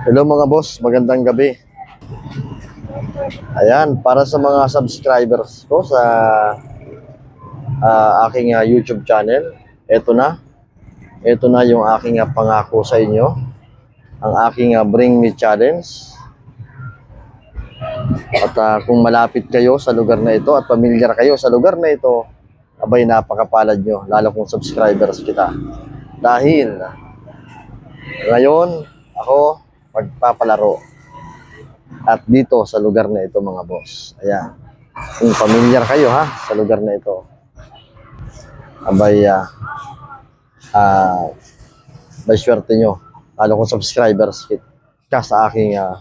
Hello mga boss, magandang gabi. Ayan, para sa mga subscribers ko sa ah, aking ah, YouTube channel, eto na. Ito na yung aking ah, pangako sa inyo. Ang aking ah, Bring Me Challenge. At ah, kung malapit kayo sa lugar na ito at pamilyar kayo sa lugar na ito, abay napakapalad nyo, lalo kung subscribers kita. Dahil ngayon, ako magpapalaro. At dito sa lugar na ito mga boss. Ayan. Kung familiar kayo ha sa lugar na ito. Abay, ah, ah, may swerte nyo. Lalo kung subscribers kit ka sa aking ah,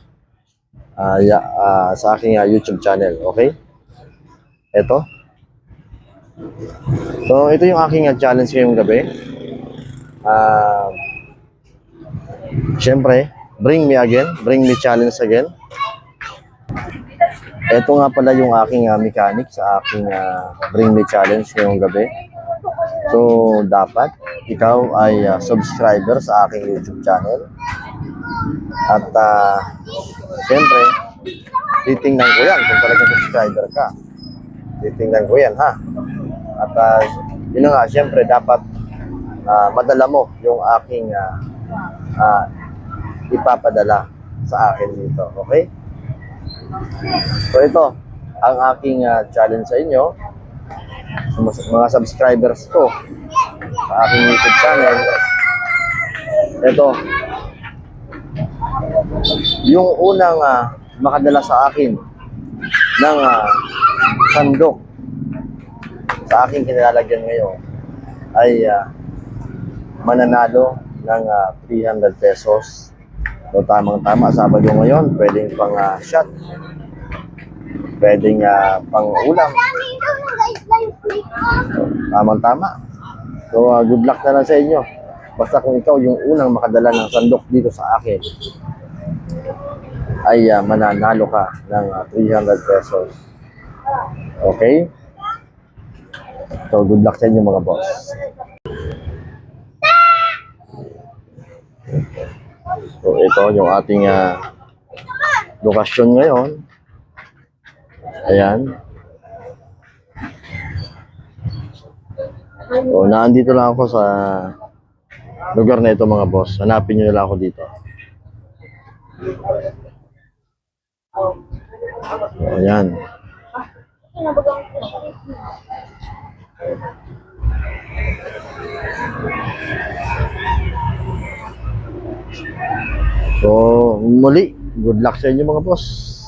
ya- ah, sa aking ah, YouTube channel. Okay? Ito. So, ito yung aking ah, challenge ngayong gabi. Ah, Siyempre, bring me again, bring me challenge again. Ito nga pala yung aking ah, mechanic sa aking ah, bring me challenge ngayong gabi. So, dapat ikaw ay ah, subscriber sa aking YouTube channel. At uh, siyempre, titingnan ko yan kung talagang subscriber ka. Titingnan ko yan ha. At uh, yun nga, siyempre, dapat ah, madala mo yung aking ah, ah, ipapadala sa akin dito. Okay? So ito, ang aking ah, challenge sa inyo, mga subscribers ko sa aking YouTube channel. Ito, yung unang ah, makadala sa akin ng ah, sandok sa aking kinilalagyan ngayon ay ah, mananalo ng ah, 300 pesos. So tamang tama Sabado ngayon, pwedeng pang ah, shot. Pwedeng ah, pang ulam. So, tamang tama. So ah, good luck na lang sa inyo. Basta kung ikaw yung unang makadala ng sandok dito sa akin, ay ah, mananalo ka ng ah, 300 pesos. Okay? So good luck sa inyo mga boss. So ito yung ating ah, lokasyon ngayon. Ayan. So naandito lang ako sa lugar na ito mga boss. Hanapin nyo na lang ako dito. So, ayan. So, muli, good luck sa inyo mga boss.